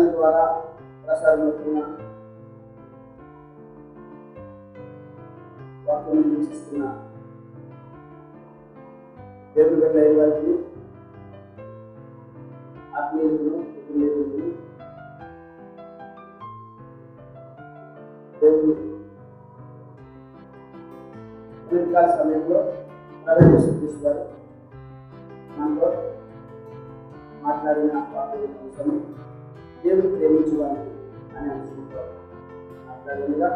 Channel ద్వారా ప్రసారం వాక్యం వీక్షిస్తున్న దేవుని వారికి ఆత్మీయులను కుటుంబీయులను. సమయంలో మనతో మాట్లాడిన వాక్యం దేవుని ప్రేమించేవారికి అని అనుకుంటారు మాట్లాడినగా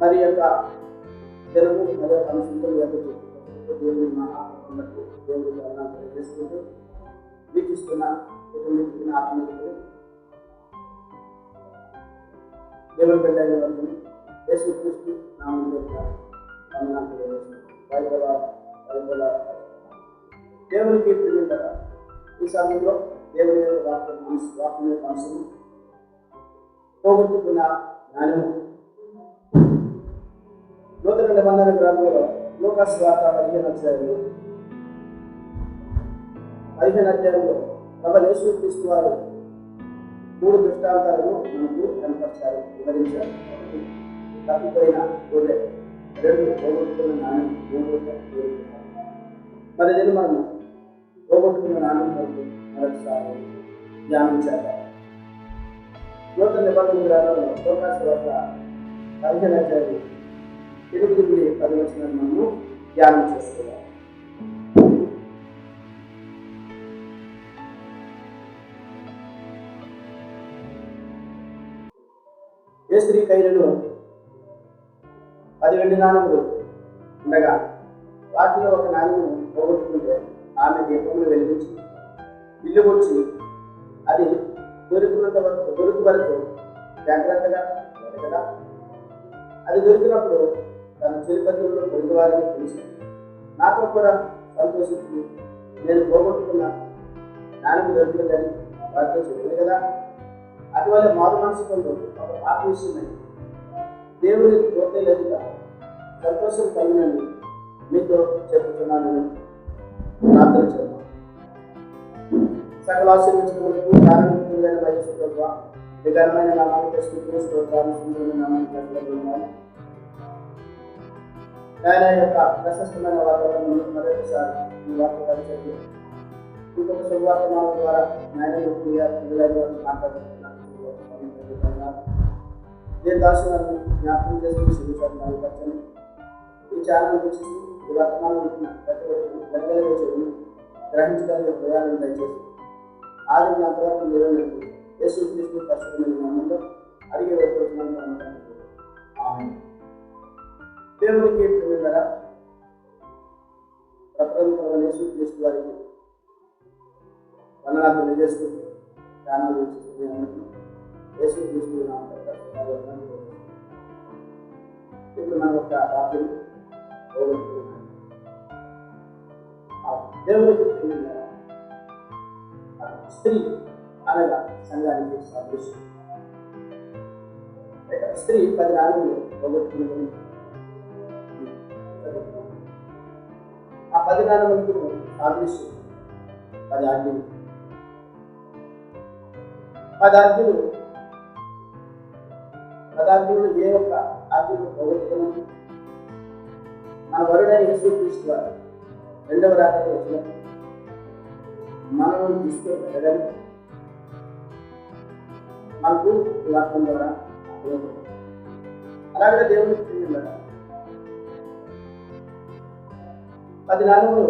మరి యొక్క తెలుగు మరి యొక్క అంశంతో ఎదుగు దేవుని మహాత్మకు దేవుని వర్ణాలు తెలియజేసుకుంటూ వీక్షిస్తున్న కుటుంబీకున్న ఆత్మీయులు దేవుని పెళ్ళైన వారిని యేసుక్రీస్తు నామం యొక్క వందనాలు తెలియజేస్తున్నాను బైబిల్ బైబిల్ దేవునికి ప్రియుంటారా ఈ సమయంలో దేవుని యొక్క వాక్యం మనసు వాక్యం యొక్క అంశము పోగొట్టుకున్న జ్ఞానము నూతన నిబంధన గ్రంథంలో లోకస్ వార్త పదిహేను అధ్యాయంలో పదిహేను అధ్యాయంలో ప్రభు యేసుక్రీస్తు వారు మూడు దృష్టాంతాలను మనకు కనపరిచారు వివరించారు తప్పిపోయిన గొర్రె రెండు పోగొట్టుకున్న నాణ్యం మూడు మరి దీన్ని మనం పోగొట్టుకున్న నాణ్యం కొరకు ధ్యానం ధ్యానించాలి నూతన నిబంధన గ్రంథంలో లోకాశ వద్ద పదిహేను అధ్యాయులు ఎనిమిది నుండి పది వచ్చిన మనము ధ్యానం చేసుకోవాలి ఏ స్త్రీ కైలలో పది వెండి నాణములు ఉండగా వాటిలో ఒక నాణ్యము పోగొట్టుకుంటే ఆమె దీపములు వెలిగించింది ఇల్లు వచ్చి అది దొరికినంత వరకు దొరికి వరకు జాగ్రత్తగా వెతకగా అది దొరికినప్పుడు తన చిరుపతిలో పొరుగు వారిని నాతో కూడా సంతోషించి నేను పోగొట్టుకున్న నాన్నకు దొరికిందని వారితో చెప్పింది కదా? అటువల్ల మారు మనసు ఒక పాప విషయమై దేవుని తోటలేదుగా సంతోషం కలిగినని మీతో చెప్తున్నానని ప్రార్థన చేద్దాం సకల ఆశీర్వచనములకు కారణమైన వయస్సు ప్రభావ విఘనమైన నామానికి స్థుతులు స్తోత్రాలు సుందరమైన నామానికి అర్థమవుతున్నాను ఆయన యొక్క ప్రశస్తమైన వాతావరణంలో మరొకసారి ఈ వార్త పరిచయం ఇంకొక శుభవార్తమానం ద్వారా నాయన పిల్లల వారు మాట్లాడుతున్నాను నేను దాసులను జ్ఞాపకం చేసుకుని శుభాలు పచ్చని ఈ ఛానల్ గురించి ఈ వర్తమానం ఉంటున్న ప్రతి ఒక్కరికి వెనగలిగే చెవులు గ్రహించగలిగే ప్రయాణం దయచేసి ఆది నా అంతవరకు మీరు యేసు క్రీస్తు పరిశుభ్రమైన నామంలో అడిగే వేడుకుంటున్నాను దేవునికి ప్రియులరా ప్రప్రముఖమైన యేసు క్రీస్తు వారికి వందనాలు తెలియజేసుకుంటూ ఛానల్ చేస్తున్నాను యేసు క్రీస్తు నామంలో ఇప్పుడు మన యొక్క రాత్రి పోగొట్టుకున్నాం దేవునికి స్త్రీ అనగా సంఘానికి సాదృశ్యం. స్త్రీ పది నాలుగులు పోగొట్టుకుని ఆ పది నాలుగు సాదృశ్యం. పది ఆజ్ఞలు పది ఆజ్ఞలు పదార్థులు ఏ ఒక్క ఆజ్ఞలు పోగొట్టుకున్నాము మన వరుడని యేసు క్రీస్తు వారు రెండవ రాత్రి వచ్చిన మనం తీసుకొని మనకు ఈ వాక్యం ద్వారా అలాగే దేవునికి పది నాలుగులు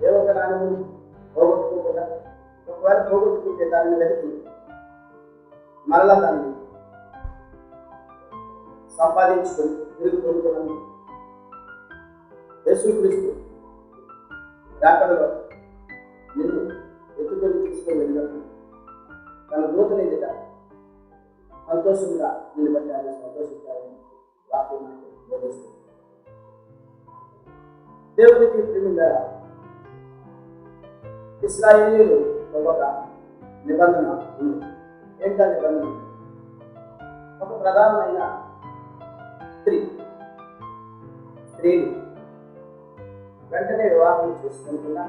ఏ ఒక్క నాలుగు పోగొట్టుకోకుండా ఒకవేళ పోగొట్టుకుంటే దానిని వెతికి మరలా దాన్ని సంపాదించుకొని తిరిగి పొందుకోవడం యేసుక్రీస్తు రాకడలో నిన్ను ఎత్తుకొని తీసుకొని వెళ్ళినప్పుడు తన దూతని ఎదుట సంతోషంగా నిన్ను బట్టి ఆయన సంతోషిస్తారని వాక్యం బోధిస్తుంది. దేవునికి ప్రిమిందా? ఇస్రాయేలీలు ఒక నిబంధన ఉంది. ఏంటా నిబంధన? ఒక ప్రధానమైన స్త్రీ. స్త్రీలు. వెంటనే వివాహం చేసుకుంటున్నా.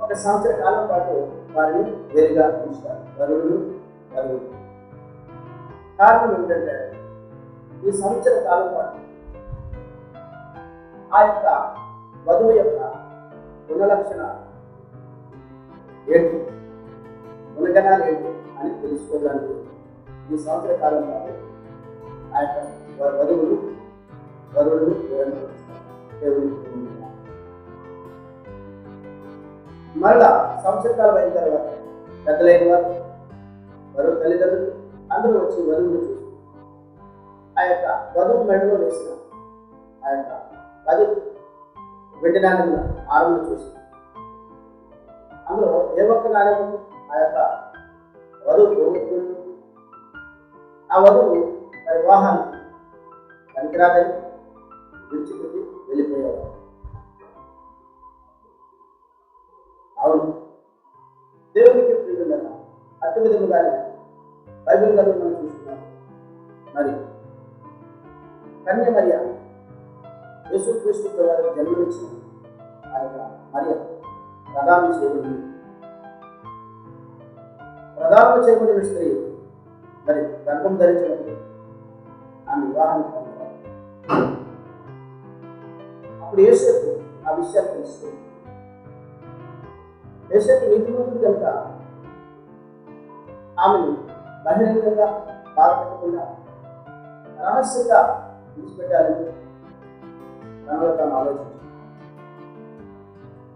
ఒక సంవత్సర కాలం పాటు వారిని వేరుగా ఉంచుతారు వరువులు వరువులు కారణం ఏంటంటే ఈ సంవత్సర కాలం పాటు ఆ యొక్క వధువు యొక్క గుణలక్షణ ఏంటి? గుణగణాలు ఏంటి అని తెలుసుకోవడానికి ఈ సంవత్సర కాలం పాటు ఆ యొక్క వధువులు కరుడు మళ్ళా సంవత్సరకాలం అయిన తర్వాత పెద్దలైన వారు వరువు తల్లిదండ్రులు అందరూ వచ్చి వధువును చూసి ఆ యొక్క వధువు మెడలో వేసిన ఆ యొక్క పది వెండి నాణ్యముల ఆరును చూసి అందులో ఏ ఒక్క నాణ్యం ఆ యొక్క వధువు పోగొట్టుకుంటూ ఆ వధువు తన వివాహానికి పనికిరాదని విడిచిపెట్టి వెళ్ళిపోయాడు అవును. దేవునికి ప్రియులన అట్టి విధముగానే బైబిల్ గారు మనం చూస్తున్నాం. మరి కన్య మరియ యేసుక్రీస్తు వారికి జన్మనిచ్చిన ఆ యొక్క మరియ ప్రధాన చేయబడి ప్రధాన చేయబడిన స్త్రీ మరి గర్భం ధరించినప్పుడు ఆమె వివాహం పొందారు ఇప్పుడు ఏసేపు ఆ విషయాలు తెలుస్తుంది యేసేపు నీతిమంతుడు కనుక ఆమెను బహిరంగంగా బాధపెట్టకుండా రహస్యంగా విడిచిపెట్టాలని తనలో తాను ఆలోచించాడు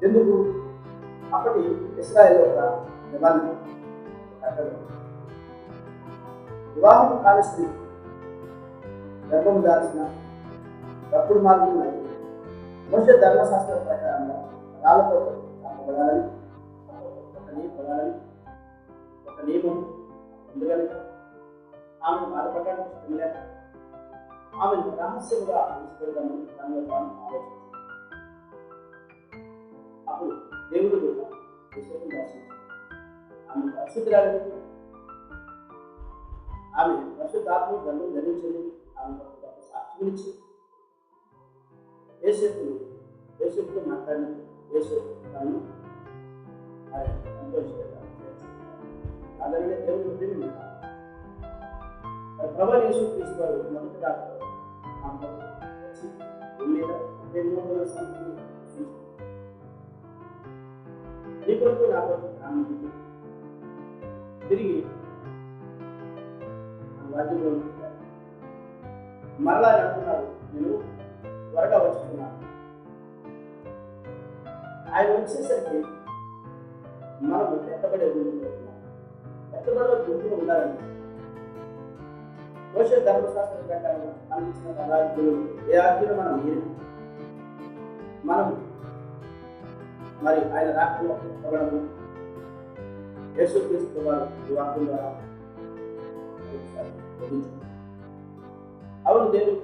ఎందుకు? అప్పటి ఇస్రాయల్ ఒక నిబంధన వివాహం కాని స్త్రీ గర్భం దాల్చిన తప్పుడు మార్గం మోసే ధర్మశాస్త్ర ప్రకారంగా పదాలతో పదాలని ఒక పదాలని ఒక నియమం ఎందుకని ఆమెను బాధపడడానికి ఇష్టం లేక ఆమెను రహస్యంగా విడిచిపెడదామని తనలో తాను ఆలోచించారు అప్పుడు దేవుడు కూడా విషయం దర్శించారు ఆమె పరిశుద్ధురాలని ఆమె పరిశుద్ధాత్మ గంధం ధరించింది ఆమె సాక్షి గురించి సాక్షినిచ్చి ఏసేపు ఏసేపుతో మాట్లాడిన ఏసేపు తాను ఆయన అలాగే దేవుడు ప్రేమ ప్రభు యేసు క్రీస్తు వారు మొదటి డాక్టర్ వచ్చి మీద ముప్పై వందల నీ కొరకు నా కొరకు తిరిగి రాజ్యంలో మరలా ఆయన నేను త్వరగా వచ్చుకున్నాను ఆయన వచ్చేసరికి మనం ఎత్తబడే గుంపులో ఉన్నాం ఎత్తబడే గుంపులో ఉండాలని మోసే ధర్మశాస్త్రం ప్రకారం మనకి ఇచ్చిన పదార్థులు ఏ ఆజ్ఞలు మనం మీరి? మనం మరి ఆయన రాష్ట్రంలో ఎత్తబడము? యేసుక్రీస్తు వారు ఈ వాక్యం ద్వారా అవును దేవుడు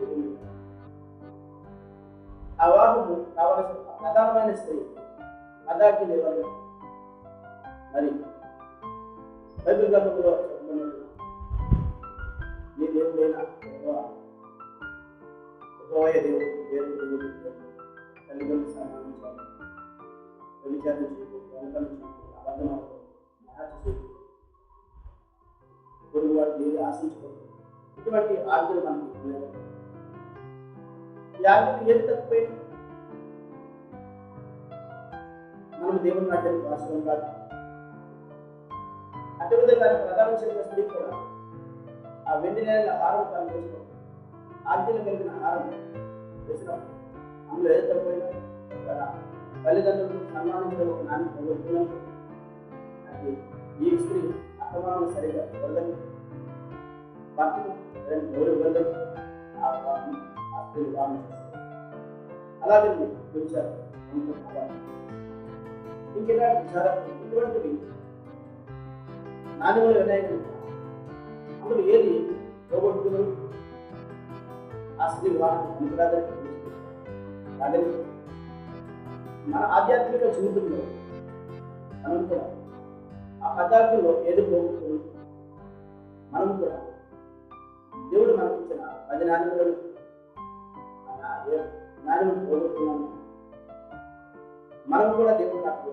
ఉంది. ఆ వాహము కావలసిన ప్రధానమైన స్త్రీ అదాకి లేవాలి మరి బైబిల్ గ్రంథంలో చెప్పబడినట్టు నీ దేవుడైన యెహోవా, యెహోవాయే దేవుడు వేరు దేవుడు తల్లిదండ్రులు సన్మానించాలి వ్యభిచారం చేయకు దొంగతనం చేయకు అబద్ధమాడకు మహాచి చేయకు పొరుగు వాడు ఏది ఆశించుకోదు ఇటువంటి ఆజ్ఞలు మనకి ఉన్నాయి. ఏది తప్పిపోయింది మనం దేవుని రాజ్యానికి వారసులం కాదు. అదేవిధంగా ప్రధానం చేసిన స్త్రీ కూడా ఆ వెండి నేల హారం తాను వేసుకో ఆజ్ఞలు కలిగిన హారం వేసినప్పుడు అందులో ఏది తప్పిపోయినా తల్లిదండ్రులకు తల్లిదండ్రులు సన్మానించడం ఒక నాన్న పొందుతున్నప్పుడు అది ఈ స్త్రీ అసమానం సరిగా వెళ్ళదు భర్తను రెండు గౌరవ వెళ్ళదు ఆ పాపం అలాగే పిలిచారు ఇంకెలాంటి చాలా ఇటువంటివి. నాణ్యములు వినాయకుడు అందులో ఏది? పోగొట్టుకుని ఆ స్త్రీ వివాహాన్ని మన ఆధ్యాత్మిక జీవితంలో మనం కూడా ఆ పదార్థంలో ఏది పోగొట్టుకుని మనం కూడా దేవుడు మనకిచ్చిన పది నాణ్యములను నాణ్యం కోరుతున్నాను. మనం కూడా దేవుడు నాకు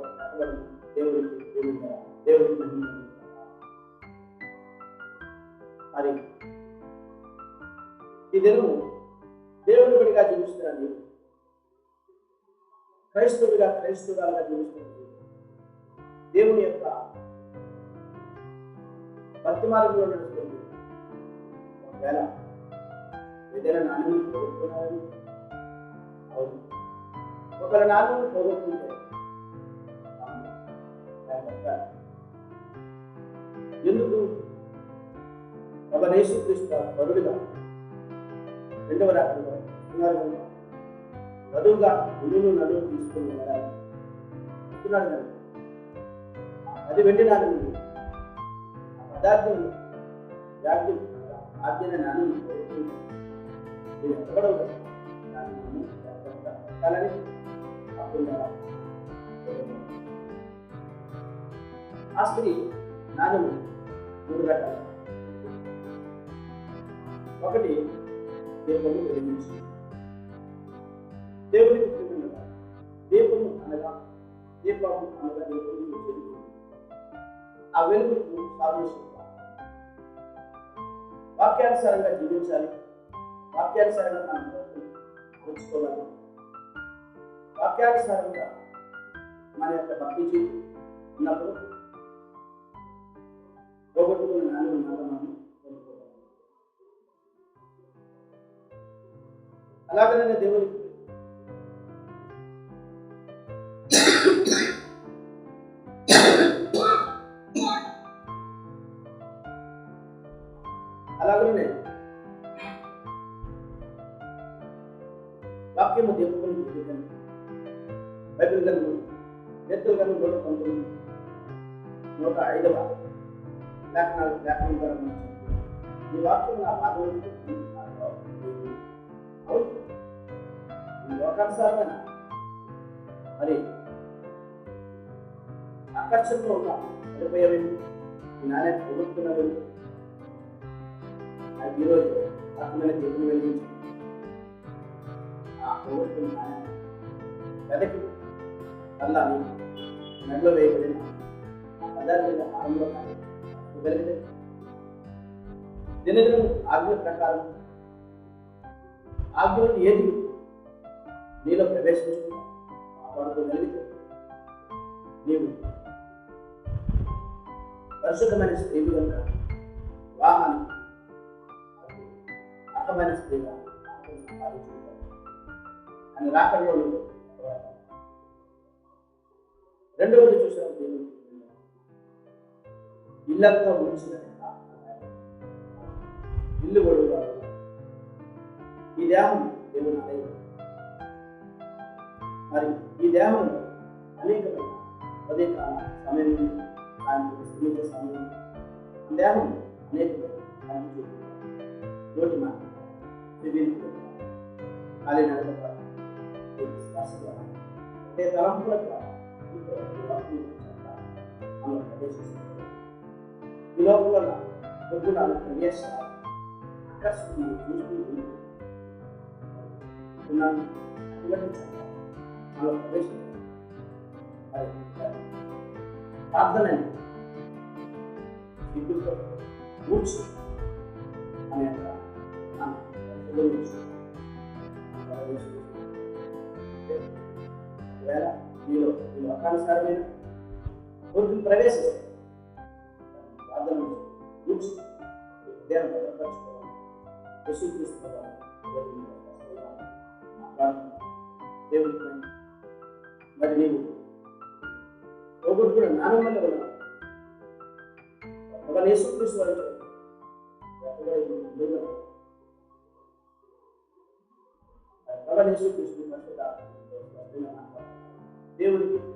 దేవుడికి దేవుడి దేవుడికి మరి ఈ దినం దేవుని బిడిగా జీవిస్తున్నాను క్రైస్తవుడిగా క్రైస్తవురాలుగా జీవిస్తున్నాను దేవుని యొక్క భక్తి మార్గంలో నడుస్తుంది. ఒకవేళ ఏదైనా నాణ్యం కోరుకున్నారని అవును. ఒకరి నాణ్యం పోగొట్టుకుంటే ఎందుకు? ఒక నేసుక్రీస్తు వరుడుగా రెండవ రాత్రిలో నదువుగా వధువుగా ఇల్లును నడువు తీసుకుని వెళ్ళాలి. అది వెండి నాకు ఆ పదార్థం వ్యాప్తి ఆజ్ఞన నాన్న నేను ఎక్కడో జాగ్రత్తగా పెట్టాలని అప్పుడు ఆ స్త్రీ నాణ్యము మూడు రకాలు. ఒకటి దీపము వెలిగించు. దేవునికి ప్రియమైనదా దీపము అనగా దీపము అనగా దేవునికి వెలుగు ఆ వెలుగుకు సామేశ్వర వాక్యానుసారంగా జీవించాలి. వాక్యానుసారంగా మనం ఉంచుకోవాలి వాక్యానుసారంగా మన యొక్క భక్తి జీవితం ఉన్నప్పుడు పోగొట్టుకున్న నాన్న ఉన్నది మనం కోరుకోవాలి అలాగనే దేవునికి అలాగనే వాక్యము దేవుని ఎత్తుల గ్రంథం నూట పంతొమ్మిది నూట ఐదవ లేఖనాలు లేఖనం ద్వారా మనం చదువుతున్నాం. ఈ వాక్యం నా పాదం అవును ఈ లోకానుసారమైన మరి ఆకర్షణలో ఉన్న సరిపోయేవి ఈ నాణ్యత పొగుడుతున్నవి అది ఈరోజు ఆత్మీయ దేవుని వెలిగించి ఆ మెడలో వేయబడిన ఆ ఆరంభంలో కానీ ఇవ్వగలిగితే దినదినం ఆజ్ఞ ప్రకారం ఆజ్ఞలు ఏది నీలో ప్రవేశించుకున్నా కాపాడుకోగలిగితే నీవు పరిశుద్ధమైన స్త్రీలు కనుక వివాహానికి అర్థమైన స్త్రీగా అని రాకడలో రెండవది చూసిన ఇల్లంతా ఉంచిన ఇల్లు గొడవ ఈ దేహం దేవుని ఆలయం మరి ఈ దేహం అనేకమైన ఉదయకాల సమయం ఆయన సమయం ఈ దేహం అనేకమైన నోటి మాట చెవింపు కాలి నడక ద్వారా. అంటే తలంపుల ద్వారా మనం ప్రవేశిస్తున్నాం ఈ లోపల పొద్దున ప్రవేశాలు ఆకర్షణ చూస్తూ ఉన్నాను ప్రవేశం ప్రార్థన కూర్చు అనే ఈ లోకానుసారమైన కోరికలు ప్రవేశిస్తే ప్రార్థన కూర్చు హృదయాన్ని భద్రపరచుకోవాలి యేసుక్రీస్తు దేవుడి మరి నీవు పోగొట్టుకున్న జ్ఞానం వల్ల ఉన్నావు ఒక యేసుక్రీస్తు వారు ఒక యేసుక్రీస్తు పరిశుద్ధ దేవుడికి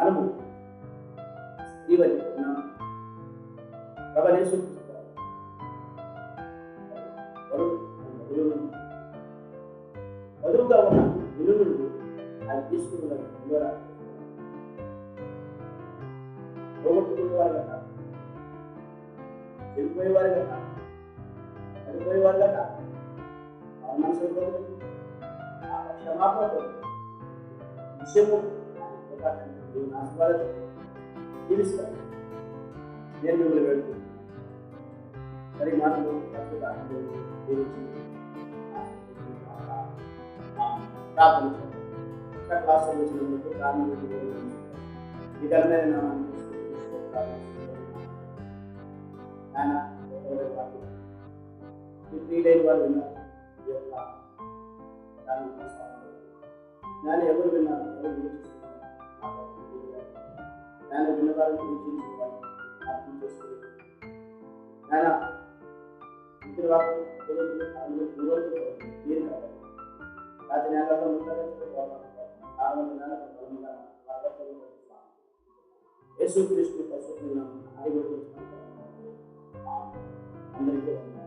మనము స్త్రీవని ఉన్నాము ప్రభనేసు వధువుగా ఉన్న విలువలు అది తీసుకున్న విలువరా ఆ విషయము దేవుని ఆశీర్వాదాలు జీవిస్తాను నేను మిమ్మల్ని వెళ్తున్నాను మరి మాటలు తప్పుగా దీవించి ప్రార్థన చేయండి ఇంకా క్లాస్ వచ్చినందుకు కారణం ఈ ఘనమైన నామాన్ని ఆయన ఎవరి వాళ్ళు ఈ ప్రియులైన వాళ్ళు విన్నారు ఈ యొక్క దాని నేను ఎవరు విన్నారు ఎవరు And whenever you change the life, you just do it. है ना फिर आप बोलो कि हम लोग गूगल पे ये कर रहे हैं आज नया का मतलब है तो बहुत आम बनाना तो बनना आगे तो यीशु कृष्ण का सुख नाम आगे बढ़ो अंदर के